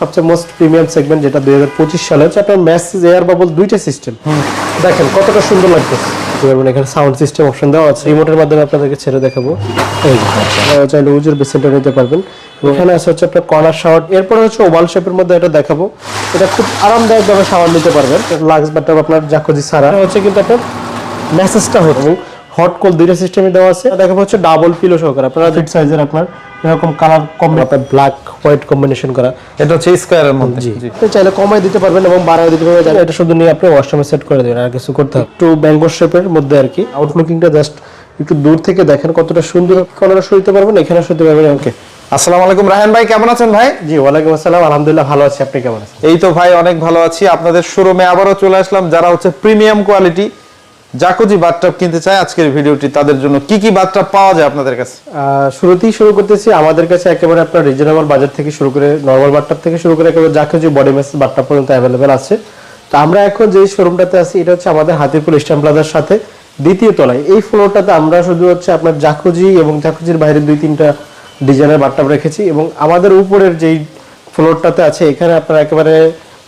সবচেয়ে most premium segment যেটা দুই হাজার পঁচিশ সালে হচ্ছে আপনার ম্যাসিজ এয়ার বাবল দুইটা সিস্টেম দেখেন কতটা সুন্দর লাগতেছে। এবং এখানে সাউন্ড সিস্টেম অপশন দেওয়া আছে। রিমোটের মাধ্যমে আপনাদেরকে ছেড়ে দেখাবো। চাইলে উজুর বেসিনটা নিতে পারবেন। এখানে আছে হচ্ছে আপনার কর্নার শাওয়ার এরপরে হচ্ছে ওভাল শেপের মধ্যে এটা দেখাবো। এটা খুব আরামদায়কভাবে শাওয়ার নিতে পারবেন। লাক্স বাটার আপনার জাকুজি সারা হচ্ছে কিন্তু আপনার মেসেজটা হতো এবং হট কোল দুইটা সিস্টেমে দেওয়া আছে। দেখাবো হচ্ছে ডাবল পিলো সহকারে আপনারা ফিট সাইজের আপনার এরকম কালার কম আপনার ব্ল্যাক হোয়াইট কম্বিনেশন করা। এটা হচ্ছে স্কোয়ারের মধ্যে। জি। আপনি চাইলে কমাই দিতে পারবেন এবং বাড়াই দিতে পারবেন। এটা শুধু নিয়ে আপনি ওয়াশরুমে সেট করে দেবেন আর কিছু করতে হবে একটু ব্যাঙ্গো শেপের মধ্যে আর কি। আউটলুকিংটা জাস্ট একটু দূর থেকে দেখেন কতটা সুন্দর কলরা শুইতে পারবেন এখানে শুইতে পারবেন ওকে। আসসালামু আলাইকুম রাহান ভাই কেমন আছেন ভাই? জি ওয়ালাইকুম আসসালাম আলহামদুলিল্লাহ ভালো আছি আপনি কেমন আছেন? এই তো ভাই অনেক ভালো আছি। আপনাদের শোরুমে আবারও চলে আসলাম যারা হচ্ছে প্রিমিয়াম কোয়ালিটি জাকুজি বাথটাব কিনতে চায় আজকের ভিডিওটি, তাদের জন্য কি কি বাথটাব পাওয়া যায় আপনাদের কাছে? শুরুতেই শুরু করতেছি, আমাদের কাছে একেবারে আপনার রিজনেবল বাজার থেকে শুরু করে নর্মাল বাট্টাপ থেকে শুরু করে একেবারে কিছু বডি মেস বাট্টাপ পর্যন্ত অ্যাভেলেবেল আছে। তো আমরা এখন যে শোরুমটাতে আছি, এটা হচ্ছে আমাদের হাতিপুর ইস্টার্ন প্লাজার সাথে দ্বিতীয় তলায়। এই ফ্লোরটাতে আমরা শুধু হচ্ছে আপনার জাকুজি এবং জাকুজির বাইরে দুই তিনটা ডিজাইনের বাট্টাপ রেখেছি এবং আমাদের উপরের যেই ফ্লোরটাতে আছে, এখানে আপনার একেবারে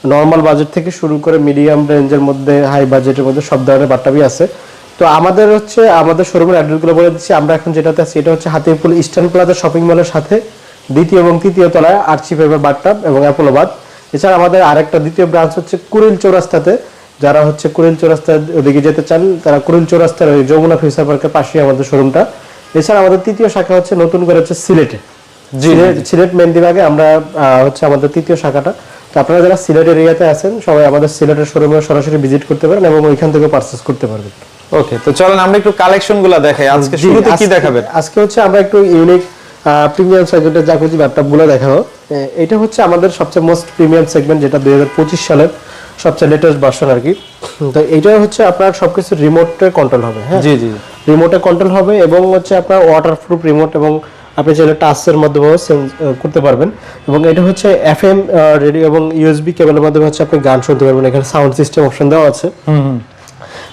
নর্মাল বাজেট থেকে শুরু করে মিডিয়াম রেঞ্জের মধ্যে হাই বাজেটের মধ্যে সব ধরনের বাট্টাপই আছে। তো আমাদের হচ্ছে আমাদের শোরুমের অ্যাড্রেসগুলো বলে দিচ্ছি আমরা এখন যেটাতে আছি এটা হচ্ছে হাতিপুর ইস্টার্ন প্লাজা শপিং মলের সাথে দ্বিতীয় এবং তৃতীয় তলায় আর্চি ফেভার বাট্টাপ এবং অ্যাপোলোবাদ এছাড়া আমাদের আরেকটা দ্বিতীয় ব্রাঞ্চ হচ্ছে কুড়িল চৌরাস্তাতে যারা হচ্ছে কুড়িল চৌরাস্তার ওদিকে যেতে চান তারা কুরিল চৌরাস্তার ওই যমুনা ফিউচার পার্কের পাশেই আমাদের শোরুমটা এছাড়া আমাদের তৃতীয় শাখা হচ্ছে নতুন করে হচ্ছে সিলেটে সিলেট মেন্দিবাগে আমরা হচ্ছে আমাদের তৃতীয় শাখাটা। আপনারা যারা সিলেট এরিয়াতে আছেন সবাই আমাদের সিলেটের শোরুমে সরাসরি ভিজিট করতে পারেন এবং ওইখান থেকে পারচেস করতে পারবেন। ওকে তো চলেন আমরা একটু কালেকশনগুলা দেখাই। আজকে শুরুতে কি দেখাবেন? আজকে হচ্ছে আমরা একটু ইউনিক প্রিমিয়াম সেগমেন্টের জাকুজি ল্যাপটপগুলো দেখাবো। এটা হচ্ছে আমাদের সবচেয়ে মোস্ট প্রিমিয়াম সেগমেন্ট যেটা দুই হাজার পঁচিশ সালের সবচেয়ে লেটেস্ট ভার্সন আর কি। তো এইটা হচ্ছে আপনার সবকিছু রিমোটে কন্ট্রোল হবে হ্যাঁ? জি জি রিমোটে কন্ট্রোল হবে এবং হচ্ছে আপনার ওয়াটারপ্রুফ রিমোট এবং আপনি চাইলে টাচের মাধ্যমেও চেঞ্জ করতে পারবেন। এবং এটা হচ্ছে এফ এম রেডিও এবং ইউএসবি কেবলের মাধ্যমে হচ্ছে আপনি গান শুনতে পারবেন। এখানে সাউন্ড সিস্টেম অপশন দেওয়া আছে।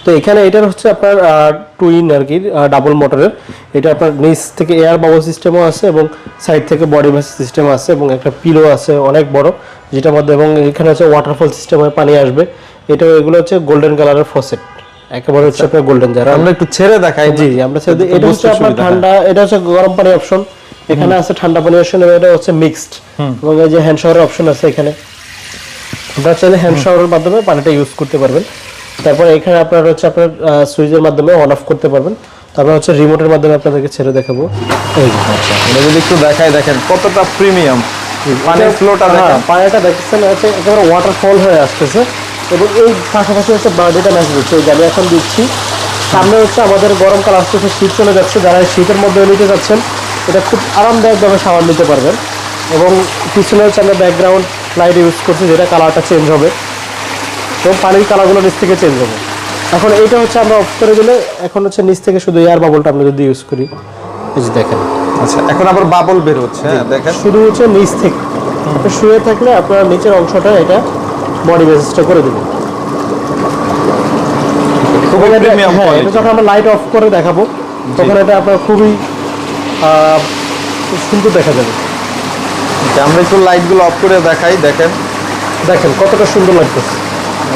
তো এখানে এটার হচ্ছে আপনার টুইন আর কি ডাবল মোটরের এটা আপনার নিচ থেকে এয়ার বাবল সিস্টেমও আছে এবং সাইড থেকে বডি ম্যাস সিস্টেম আছে এবং একটা পিলো আছে অনেক বড় যেটার মধ্যে এবং এখানে হচ্ছে ওয়াটারফল সিস্টেম হয়ে পানি আসবে। এটা এগুলো হচ্ছে গোল্ডেন কালারের ফসেট একেবারে হচ্ছে আপনার গোল্ডেন যারা আমরা একটু ছেড়ে দেখাই জি আমরা ছেড়ে দিই। এটা হচ্ছে আপনার ঠান্ডা এটা হচ্ছে গরম পানি অপশন এখানে আছে ঠান্ডা পানি অপশন এবং এটা হচ্ছে মিক্সড এবং এই যে হ্যান্ড শাওয়ারের অপশন আছে এখানে। আপনারা চাইলে হ্যান্ড শাওয়ারের মাধ্যমে পানিটা ইউজ করতে পারবেন। তারপর এখানে আপনার হচ্ছে আপনার সুইচের মাধ্যমে অন অফ করতে পারবেন। তারপর হচ্ছে রিমোটের মাধ্যমে আপনাদেরকে ছেড়ে দেখাবো। এই যে আমরা যদি একটু দেখাই দেখেন কতটা প্রিমিয়াম পানির ফ্লোটা হ্যাঁ, দেখেন। পানিটা দেখছেন হচ্ছে একেবারে ওয়াটারফল হয়ে আসতেছে। এবং এই পাশাপাশি হচ্ছে বার্থডেটা ম্যাচ দিচ্ছে যে আমি এখন দিচ্ছি। সামনে হচ্ছে আমাদের গরমকাল আসতেছে শীত চলে যাচ্ছে যারা এই শীতের মধ্যে নিতে যাচ্ছেন এটা খুব আরামদায়কভাবে সাবান নিতে পারবেন। এবং পিছনে হচ্ছে আমরা ব্যাকগ্রাউন্ড লাইট ইউজ করছি যেটা কালারটা চেঞ্জ হবে। এবং পানির কালারগুলো নিচ থেকে চেঞ্জ হবে। এখন এইটা হচ্ছে আমরা অফ করে দিলে এখন হচ্ছে নিচ থেকে শুধু এয়ার বাবলটা আমরা যদি ইউজ করি। এই যে দেখেন। আচ্ছা এখন আবার বাবল বের হচ্ছে হ্যাঁ দেখেন। শুধু হচ্ছে নিচ থেকে। শুয়ে থাকলে আপনার নিচের অংশটা এটা বডি মেসেজটা করে দেবে। খুবই এটা- প্রিমিয়াম হ্যাঁ, যখন আমরা লাইট অফ করে দেখাবো তখন এটা আপনার খুবই সুন্দর দেখা যাবে। আমরা একটু লাইটগুলো অফ করে দেখাই দেখেন। দেখেন কতটা সুন্দর লাগতেছে।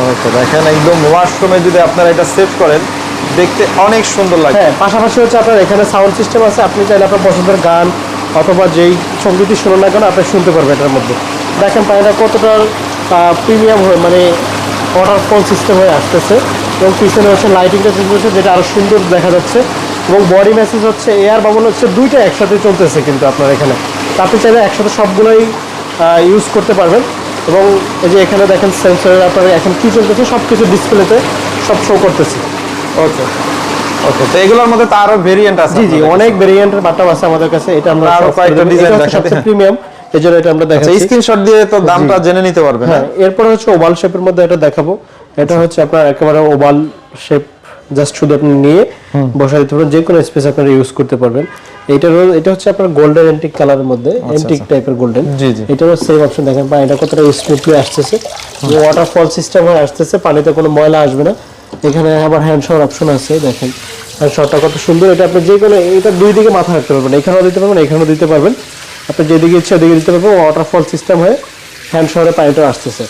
ওকে দেখেন একদম ওয়াশরুমে যদি আপনারা এটা সেট করেন দেখতে অনেক সুন্দর লাগে হ্যাঁ পাশাপাশি হচ্ছে আপনার এখানে সাউন্ড সিস্টেম আছে আপনি চাইলে আপনার পছন্দের গান অথবা যেই সঙ্গীতই শুনুন না কেন আপনি শুনতে পারবেন এটার মধ্যে। দেখেন পানিটা কতটা প্রিমিয়াম হয়ে মানে ওয়াটারফল সিস্টেম হয়ে আসতেছে। এবং পিছনে হচ্ছে লাইটিংটা চেঞ্জ হচ্ছে যেটা আরও সুন্দর দেখা যাচ্ছে। এবং বডি মেসেজ হচ্ছে এয়ার বাবল হচ্ছে দুইটা একসাথে চলতেছে কিন্তু আপনার এখানে। তা আপনি চাইলে একসাথে সবগুলোই ইউজ করতে পারবেন। এবং এই যে এখানে দেখেন সেন্সরের আপনার এখন কী চলতেছে সব কিছু ডিসপ্লেতে সব শো করতেছে। ওকে ওকে তো এগুলোর মধ্যে তো আরও ভেরিয়েন্ট আছে জি জি অনেক ভেরিয়েন্টের বাটাম আছে আমাদের কাছে এটা আমরা আরও কয়েকটা দেখাতে। প্রিমিয়াম এই জন্য এটা আমরা আচ্ছা দেখাচ্ছি। স্ক্রিনশট দিয়ে তো দামটা জেনে নিতে পারবেন হ্যাঁ এরপর হচ্ছে ওভাল শেপের মধ্যে এটা দেখাবো। এটা হচ্ছে আপনার একেবারে ওভাল শেপ জাস্ট শুধু আপনি নিয়ে বসা দিতে পারবেন যে কোনো স্পেস আপনারা ইউজ করতে পারবেন। এইটার এটা হচ্ছে আপনার গোল্ডেন এন্টিক কালারের মধ্যে এন্টিক টাইপের গোল্ডেন। এটারও সেম অপশন দেখেন পানিটা কতটা স্মুথলি আসতেছে। ওয়াটারফল সিস্টেম হয়ে আসতেছে পানিতে কোনো ময়লা আসবে না। এখানে আবার হ্যান্ড শাওয়ার অপশন আছে দেখেন। হ্যান্ড শাওয়ারটা কত সুন্দর এটা আপনি যে কোনো এটা দুই দিকে মাথা রাখতে পারবেন এখানেও দিতে পারবেন এখানেও দিতে পারবেন। আপনি যেদিকে ইচ্ছে ওদিকে দিতে পারবেন ওয়াটারফল সিস্টেম হয়ে হ্যান্ড শহরে পানিটা আসতেছে।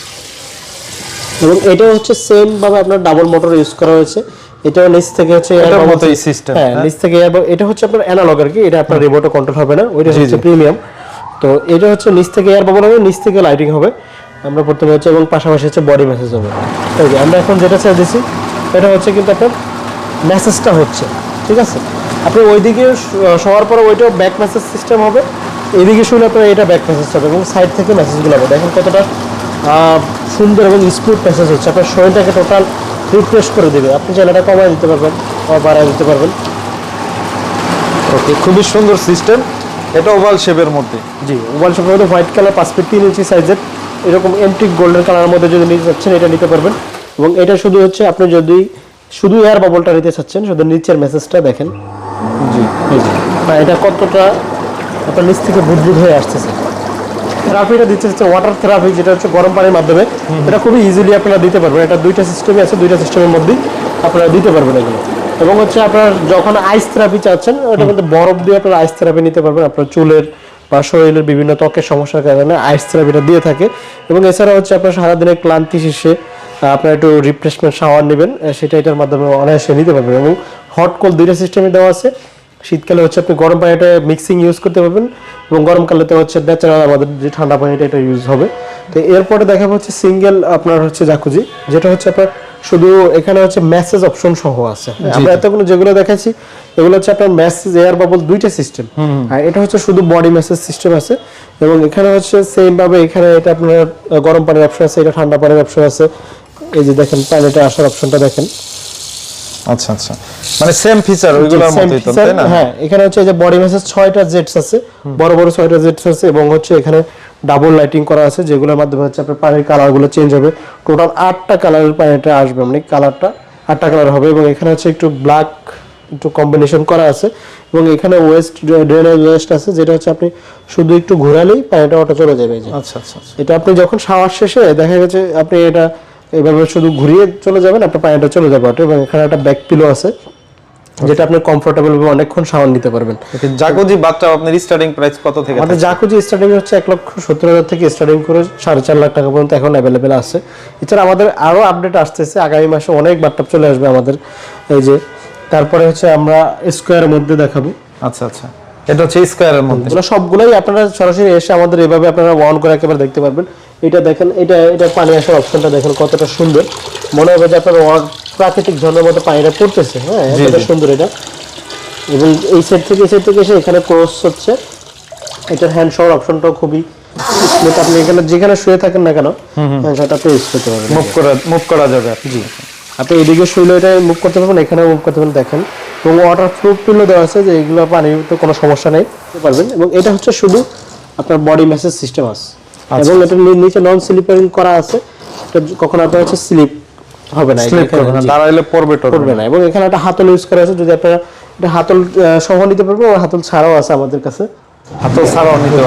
এবং এটা হচ্ছে সেম ভাবে আপনার ডাবল মোটর ইউজ করা হয়েছে। এটাও নিচ থেকে হচ্ছে এটার মতোই system, হ্যাঁ হ্যাঁ? নিচ থেকে এটা হচ্ছে আপনার অ্যানালগ আর কি এটা আপনার রিমোটে কন্ট্রোল হবে না ওইটা হচ্ছে প্রিমিয়াম তো এটা হচ্ছে নিচ থেকে এয়ার বাবল হবে নিচ থেকে লাইটিং হবে। আমরা প্রথমে হচ্ছে এবং পাশাপাশি হচ্ছে বডি মেসেজ হবে। এই যে আমরা এখন যেটা ছেড়ে দিছি এটা হচ্ছে কিন্তু আপনার মেসেজটা হচ্ছে ঠিক আছে? আপনি ওইদিকে শোয়ার পরে ওইটাও ব্যাক মেসেজ সিস্টেম হবে। এইদিকে শুনে আপনার এটা ব্যাক মেসেজ হবে এবং সাইড থেকে মেসেজগুলো হবে। দেখেন কতটা সুন্দর এবং স্মুথ মেসেজ হচ্ছে। আপনার শরীরটাকে টোটাল রিফ্রেশ করে দেবে। আপনি চাইলে কমায় দিতে পারবেন বা বাড়ায় দিতে পারবেন। ওকে খুবই সুন্দর সিস্টেম এটা ওভাল শেপের মধ্যে। জি মোবাইল শেপের মধ্যে হোয়াইট কালার পাঁচ ফিট তিন ইঞ্চি সাইজের এরকম এন্টিক গোল্ডেন কালারের মধ্যে যদি নিতে চাচ্ছেন এটা নিতে পারবেন। এবং এটা শুধু হচ্ছে আপনি যদি শুধু এয়ার বাবলটা নিতে চাচ্ছেন শুধু নিচের মেসেজটা দেখেন। জি। এটা কতটা আপনার নিচ থেকে বুদবুদ হয়ে আসতেছে। থেরাপিটা দিচ্ছে হচ্ছে ওয়াটার থেরাপি যেটা হচ্ছে গরম পানির মাধ্যমে। এটা খুবই ইজিলি আপনারা দিতে পারবেন। এটা দুইটা সিস্টেমই আছে দুইটা সিস্টেমের মধ্যেই আপনারা দিতে পারবেন এগুলো। এবং হচ্ছে আপনার যখন আইস থেরাপি চাচ্ছেন ওটার মধ্যে বরফ দিয়ে আপনারা আইস থেরাপি নিতে পারবেন। আপনার চুলের বা শরীরের বিভিন্ন ত্বকের সমস্যার কারণে আইস থেরাপিটা দিয়ে থাকে। এবং এছাড়া হচ্ছে আপনার সারাদিনের ক্লান্তি শেষে আপনার একটু রিফ্রেশমেন্ট শাওয়ার নেবেন। সেটা এটার মাধ্যমে অনায়াসে নিতে পারবেন। এবং হট কোল্ড দুইটা সিস্টেমে দেওয়া আছে। শীতকালে হচ্ছে আপনি গরম পানিটা মিক্সিং ইউজ করতে পারবেন এবং গরমকালেতে হচ্ছে ন্যাচারাল আমাদের যে ঠান্ডা পানিটা এটা ইউজ হবে। তো এরপরে দেখা হচ্ছে সিঙ্গেল আপনার হচ্ছে জাকুজি যেটা হচ্ছে আপনার শুধু এখানে হচ্ছে মেসেজ অপশন সহ আছে। আমরা এতগুলো যেগুলো দেখাচ্ছি এগুলো হচ্ছে আপনার মেসেজ এয়ার বাবল দুইটা সিস্টেম আর এটা হচ্ছে শুধু বডি মেসেজ সিস্টেম আছে। এবং এখানে হচ্ছে সেম ভাবে এখানে এটা আপনার গরম পানির অপশন আছে এটা ঠান্ডা পানির অপশন আছে। এই যে দেখেন পানিটা আসার অপশনটা দেখেন। আচ্ছা আচ্ছা। মানে সেম ফিচার ওইগুলোর মতোই তো তাই না? হ্যাঁ এখানে হচ্ছে এই যে বডি মেসেজ ছয়টা জেটস আছে বড় বড় ছয়টা জেটস আছে এবং হচ্ছে এখানে ডাবল লাইটিং করা আছে যেগুলোর মাধ্যমে হচ্ছে আপনার পানির কালারগুলো চেঞ্জ হবে। টোটাল আটটা কালারের পানিটা আসবে মানে কালারটা আটটা কালার হবে এবং এখানে হচ্ছে একটু ব্ল্যাক একটু কম্বিনেশন করা আছে এবং এখানে ওয়েস্ট ড্রেনেজ ওয়েস্ট আছে যেটা হচ্ছে আপনি শুধু একটু ঘোরালেই পানিটা ওটা চলে যাবে আচ্ছা আচ্ছা আচ্ছা। এটা আপনি যখন শাওয়ার শেষে দেখা গেছে আপনি এটা এভাবে শুধু ঘুরিয়ে চলে যাবেন আপনার পানিটা চলে যাবে ওটা এবং এখানে একটা ব্যাক পিলো আছে। যেটা আপনি কমফোর্টেবল ভাবে অনেকক্ষণ শাওয়ার নিতে পারবেন। জাকুজি বাথটা আপনার স্টার্টিং প্রাইস কত থেকে আমাদের? জাকুজি স্টার্টিং হচ্ছে এক লক্ষ সত্তর হাজার থেকে স্টার্টিং করে সাড়ে চার লাখ টাকা পর্যন্ত এখন অ্যাভেলেবেল আছে। এছাড়া আমাদের আরও আপডেট আসতেছে আগামী মাসে অনেক বাট্টাপ চলে আসবে আমাদের। এই যে তারপরে হচ্ছে আমরা স্কোয়ারের মধ্যে দেখাবো। আচ্ছা আচ্ছা। এটা হচ্ছে স্কোয়ারের মধ্যে। এগুলো সবগুলোই আপনারা সরাসরি এসে আমাদের এভাবে আপনারা অন করে একেবারে দেখতে পারবেন। এটা দেখেন এটা এটা পানি আসার অপশনটা দেখেন কতটা সুন্দর। মনে হবে যে আপনার প্রাকৃতিক ঝর্ণার মতো পানিটা পড়তেছে হ্যাঁ? জি। সুন্দর এটা। এবং এই সাইড থেকে এই সাইড থেকে এসে এখানে ক্রস হচ্ছে। এটার হ্যান্ড শাওয়ার অপশনটাও খুবই স্মুথ আপনি এখানে যেখানে শুয়ে থাকেন না কেন হ্যান্ড শাওয়ারটা আপনি ইউজ করতে পারবেন। মুভ করা মুভ করা যাবে। জি। আপনি এদিকে শুইলে এটা মুভ করতে পারবেন এখানে মুভ করতে পারবেন দেখেন। এবং ওয়াটার প্রুফ পিলো দেওয়া আছে যে এগুলো পানিতে কোনো সমস্যা নেই পারবেন। এবং এটা হচ্ছে শুধু আপনার বডি মেসেজ সিস্টেম আছে। এবং এটা নিচে নন স্লিপারিং করা আছে। এটা কখনো আপনার হচ্ছে স্লিপ হবে না স্লিপ করবে না দাঁড়াইলে পড়বে করবে না এবং এখানে একটা হাতল ইউজ করা আছে যদি আপনারা এটা হাতল সহ নিতে পারবেন এবং হাতল ছাড়াও আছে আমাদের কাছে। হাতল ছাড়াও নিতে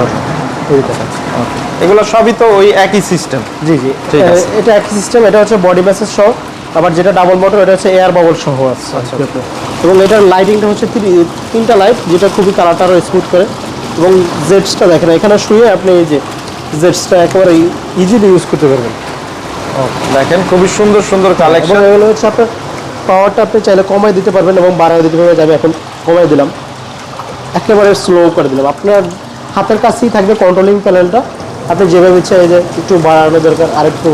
এগুলো সবই তো ওই একই সিস্টেম জি জি। আছে। এটা একই সিস্টেম এটা হচ্ছে বডি সহ আবার যেটা ডাবল মোটর এটা হচ্ছে এয়ার বাবল সহ আছে। আচ্ছা, এবং এটার লাইটিংটা হচ্ছে তিন- তিনটা লাইট যেটা খুবই কালারটা আরও স্মুথ করে। এবং জেটসটা দেখেন এখানে শুয়ে আপনি এই যে জেটসটা একেবারে ইজিলি ইউজ করতে পারবেন। দেখেন খুবই সুন্দর সুন্দর কালেকশন এগুলো হচ্ছে আপনার পাওয়ারটা আপনি চাইলে কমাই দিতে পারবেন এবং বাড়াই দিতে পারবেন যাবে এখন কমাই দিলাম। একেবারে স্লো করে দিলাম। আপনার হাতের কাছেই থাকবে কন্ট্রোলিং প্যানেলটা আপনি যেভাবে ইচ্ছা এই যে একটু বাড়ানো দরকার আরেকটু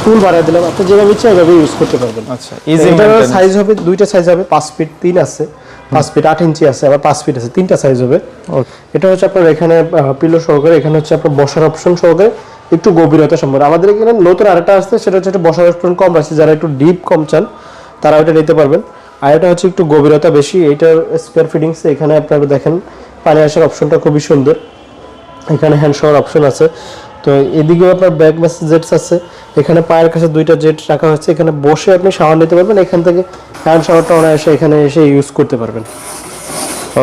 ফুল বাড়াই দিলাম। আপনি যেভাবে ইচ্ছা এভাবে ইউজ করতে পারবেন। আচ্ছা ইজি সাইজ হবে দুইটা সাইজ হবে পাঁচ ফিট তিন আছে পাঁচ ফিট আট ইঞ্চি আছে আবার পাঁচ ফিট আছে তিনটা সাইজ হবে। এটা হচ্ছে আপনার এখানে পিলো সহকারে এখানে হচ্ছে আপনার বসার অপশন সহকারে। একটু গভীরতা সম্পর্কে আমাদের এখানে নতুন আরেকটা আসছে, সেটা হচ্ছে একটু অপশন কম আছে, যারা একটু ডিপ কম চান, তারা ওটা নিতে পারবেন। আর এটা হচ্ছে একটু গভীরতা বেশি এইটার স্পেয়ার ফিটিংস এখানে আপনারা দেখেন, পানি আসার অপশনটা খুবই সুন্দর। এখানে হ্যান্ড শাওয়ার অপশন আছে। তো এদিকেও আপনার ব্যাক মেসেজ জেটস আছে। এখানে পায়ের কাছে দুইটা জেট রাখা হচ্ছে এখানে বসে আপনি শাওয়ার নিতে পারবেন। এখান থেকে হ্যান্ড শাওয়ারটা অনায়াসে এখানে এসে ইউজ করতে পারবেন।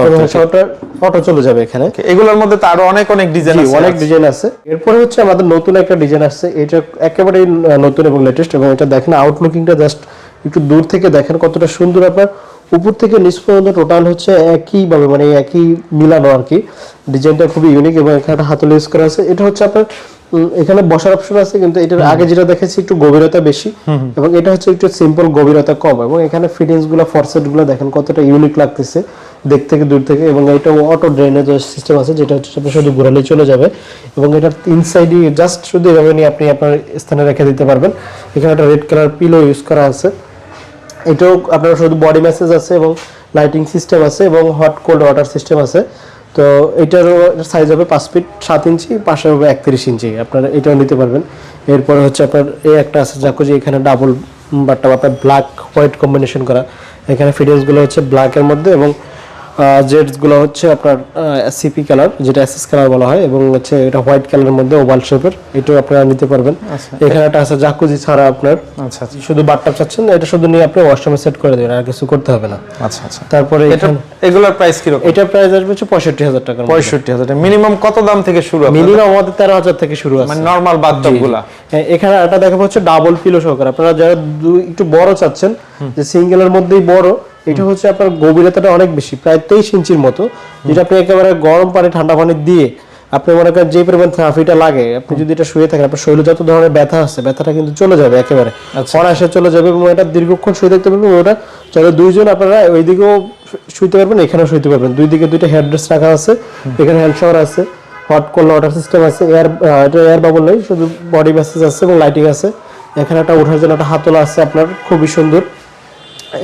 এবং শাওয়ারটা অটো চলে যাবে এখানে। এগুলোর মধ্যে তো আরও অনেক অনেক ডিজাইন আছে। অনেক ডিজাইন আছে। এরপরে হচ্ছে আমাদের নতুন একটা ডিজাইন আসছে। এটা একেবারে নতুন এবং লেটেস্ট এবং এটা দেখেন আউটলুকিংটা জাস্ট একটু দূর থেকে দেখেন কতটা সুন্দর আপনার। উপর থেকে নিচ পর্যন্ত টোটাল হচ্ছে একই ভাবে মানে একই মিলানো আর কি। ডিজাইনটা খুবই ইউনিক এবং এখানে একটা হাতল ইউজ করা আছে। এটা হচ্ছে আপনার এখানে বসার অপশন আছে কিন্তু এটার আগে যেটা দেখেছি একটু গভীরতা বেশি। এবং এটা হচ্ছে একটু সিম্পল গভীরতা কম এবং এখানে ফিটিংসগুলো ফরসেটগুলো দেখেন কতটা ইউনিক লাগতেছে। দেখ থেকে দূর থেকে এবং এটা অটো ড্রেনেজ সিস্টেম আছে, যেটা হচ্ছে আপনি শুধু ঘোরালে চলে যাবে এবং এটার তিন সাইডই জাস্ট শুধু এভাবে নিয়ে আপনি আপনার স্থানে রেখে দিতে পারবেন। এখানে একটা রেড কালার পিলো ইউজ করা আছে। এটাও আপনার শুধু বডি ম্যাসেজ আছে এবং লাইটিং সিস্টেম আছে এবং হট কোল্ড ওয়াটার সিস্টেম আছে। তো এটারও সাইজ হবে পাঁচ ফিট সাত ইঞ্চি, পাশে হবে একত্রিশ ইঞ্চি। আপনারা এটাও নিতে পারবেন। এরপরে হচ্ছে আপনার এই একটা আছে জাকুজি এখানে ডাবল বাটটা আপনার ব্ল্যাক হোয়াইট কম্বিনেশন করা। এখানে ফিটিংসগুলো হচ্ছে ব্ল্যাকের মধ্যে এবং জেডসগুলো হচ্ছে আপনার সিপি কালার যেটা এসএস কালার বলা হয় এবং হচ্ছে এটা হোয়াইট কালারের মধ্যে ওভাল শেপের এটাও আপনারা নিতে পারবেন। আচ্ছা। এখানে একটা আছে জাকুজি ছাড়া আপনার আচ্ছা আচ্ছা। শুধু বাটটা চাচ্ছেন এটা শুধু নিয়ে আপনি ওয়াশরুমে সেট করে দেবেন আর কিছু করতে হবে না। আচ্ছা আচ্ছা। তারপরে এটা এগুলোর প্রাইস কীরকম? এটা প্রাইস আসবে হচ্ছে পঁয়ষট্টি হাজার টাকা পঁয়ষট্টি হাজার মিনিমাম কত দাম থেকে শুরু আপনাদের? মিনিমাম আমাদের তেরো হাজার থেকে শুরু আছে। মানে নর্মাল বাথটবগুলা। হ্যাঁ, এখানে একটা দেখা হচ্ছে ডাবল পিলো সহকারে। আপনারা যারা একটু বড় চাচ্ছেন যে সিঙ্গেলের মধ্যেই বড় এটা হচ্ছে আপনার গভীরতাটা অনেক বেশি প্রায় তেইশ ইঞ্চির মতো। যেটা আপনি একেবারে গরম পানি ঠান্ডা পানি দিয়ে আপনি মনে করেন যে পরিমাণ থেরাপিটা লাগে আপনি যদি এটা শুয়ে থাকেন আপনার শরীরে যত ধরনের ব্যথা আছে ব্যথাটা কিন্তু চলে যাবে একেবারে। অনায়াসে চলে যাবে এবং এটা দীর্ঘক্ষণ শুয়ে থাকতে পারবেন ওটা চলে দুইজন আপনারা ওইদিকেও শুইতে পারবেন এখানেও শুইতে পারবেন। দুই দিকে দুইটা হেডরেস্ট রাখা আছে এখানে হ্যান্ড শাওয়ার আছে হট কোল্ড ওয়াটার সিস্টেম আছে এয়ার এটা এয়ার বাবল নেই শুধু বডি মেসেজ আছে এবং লাইটিং আছে। এখানে একটা ওঠার জন্য একটা হাতলা আছে আপনার খুবই সুন্দর।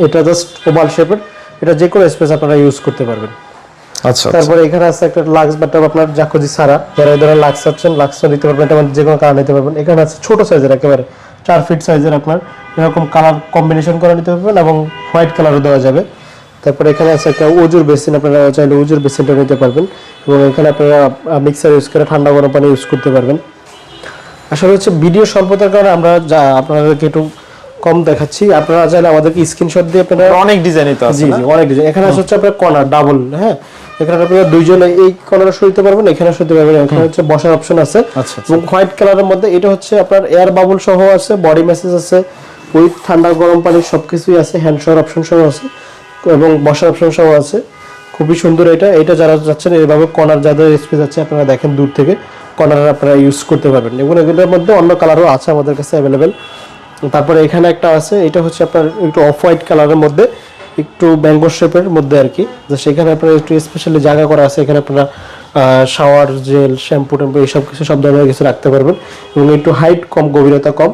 এটা জাস্ট ওভাল শেপের এটা যে কোনো স্পেস আপনারা ইউজ করতে পারবেন। আচ্ছা তারপরে এখানে আছে একটা লাক্স বাট্টাপ আপনার জাকুজি সারা যারা এই ধরনের লাক্স চাচ্ছেন লাক্সও নিতে পারবেন এটা যে কোনো কালার নিতে পারবেন। এখানে আছে ছোট সাইজের একেবারে চার ফিট সাইজের আপনার। এরকম কালার কম্বিনেশন করে নিতে পারবেন এবং হোয়াইট কালারও দেওয়া যাবে। তারপরে এখানে আছে একটা উজুর বেসিন আপনারা চাইলে উজুর বেসিনটা নিতে পারবেন। এবং এখানে আপনারা মিক্সার ইউজ করে ঠান্ডা গরম পানি ইউজ করতে পারবেন। আসলে হচ্ছে ভিডিও স্বল্পতার কারণে আমরা যা আপনাদেরকে একটু কম দেখাচ্ছি। আপনারা চাইলে আমাদেরকে স্ক্রিনশট দিয়ে আপনারা অনেক ডিজাইনই তো আছে জি জি অনেক ডিজাইন এখানে আছে হচ্ছে আপনার কর্নার ডাবল হ্যাঁ? এখানে আপনারা দুইজনে এই কর্নারে শুইতে পারবেন এখানে শুইতে পারবেন। এখানে হচ্ছে বসার অপশন আছে। আচ্ছা, এবং হোয়াইট কালারের মধ্যে এটা হচ্ছে আপনার এয়ার বাবল সহ আছে বডি মেসেজ আছে উইথ ঠান্ডা গরম পানি সবকিছুই আছে হ্যান্ড শাওয়ার অপশন সহ আছে এবং বসার অপশন সহ আছে। খুবই সুন্দর এটা। এটা যারা যাচ্ছেন এইভাবে কর্নার যাদের স্পেস আছে আপনারা দেখেন দূর থেকে। কর্নার আপনারা ইউজ করতে পারবেন। এবং এগুলোর মধ্যে অন্য কালারও আছে আমাদের কাছে অ্যাভেলেবেল তারপরে এখানে একটা আছে এটা হচ্ছে আপনার একটু অফ হোয়াইট কালারের মধ্যে একটু ব্যাঙ্গো শেপের মধ্যে আর কি। যে সেখানে আপনার একটু স্পেশালি জায়গা করা আছে এখানে আপনারা শাওয়ার জেল শ্যাম্পু ট্যাম্পু এইসব কিছু সব ধরনের কিছু রাখতে পারবেন। এবং একটু হাইট কম গভীরতা কম।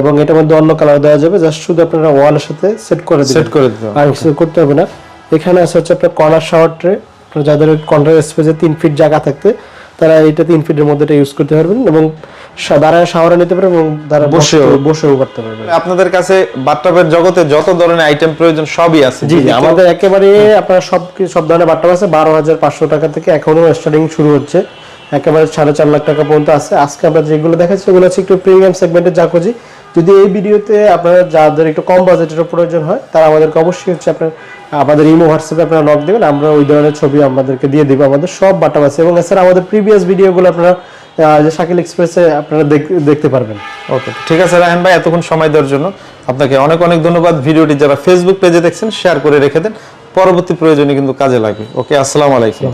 এবং এটার মধ্যে অন্য কালার দেওয়া যাবে জাস্ট শুধু আপনারা ওয়ালের সাথে সেট করে দিবেন। সেট করে আর কিছু করতে হবে না। এখানে আছে হচ্ছে আপনার কর্নার শাওয়ার ট্রে যাদের কর্নার স্পেসে তিন ফিট জায়গা থাকতে তারা এটা তিন ফিটের মধ্যে এটা ইউজ করতে পারবেন। এবং দাঁড়ায় শাওয়ারে নিতে পারবেন এবং দাঁড়ায় বসেও। বসেও করতে পারবেন আপনাদের কাছে বাথটবের জগতে যত ধরনের আইটেম প্রয়োজন সবই আছে। জি জি আমাদের একেবারে আপনার সব সব ধরনের বাট্টা আছে। বারো হাজার পাঁচশো টাকা থেকে এখনও স্টার্টিং শুরু হচ্ছে। একেবারে সাড়ে চার লাখ টাকা পর্যন্ত আছে। আজকে আমরা যেগুলো দেখাচ্ছি সেগুলো হচ্ছে একটু প্রিমিয়াম সেগমেন্টের জাকুজি যদি এই ভিডিওতে আপনারা যাদের একটু কম বাজেটের প্রয়োজন হয় তারা আমাদেরকে অবশ্যই হচ্ছে আপনার আমাদের ইমো হোয়াটসঅ্যাপে আপনারা নক দেবেন। আমরা ওই ধরনের ছবি আমাদেরকে দিয়ে দেবো। আমাদের সব বাট্টা আছে। এবং এছাড়া আমাদের প্রিভিয়াস ভিডিওগুলো আপনারা যে শাকিল এক্সপ্রেসে আপনারা দেখ- দেখতে পারবেন। ওকে, ঠিক আছে রাহেন ভাই, এতক্ষণ সময় দেওয়ার জন্য আপনাকে অনেক অনেক ধন্যবাদ। ভিডিওটি যারা ফেসবুক পেজে দেখছেন শেয়ার করে রেখে দেন। পরবর্তী প্রয়োজনে কিন্তু কাজে লাগবে। ওকে, আসসালামু আলাইকুম।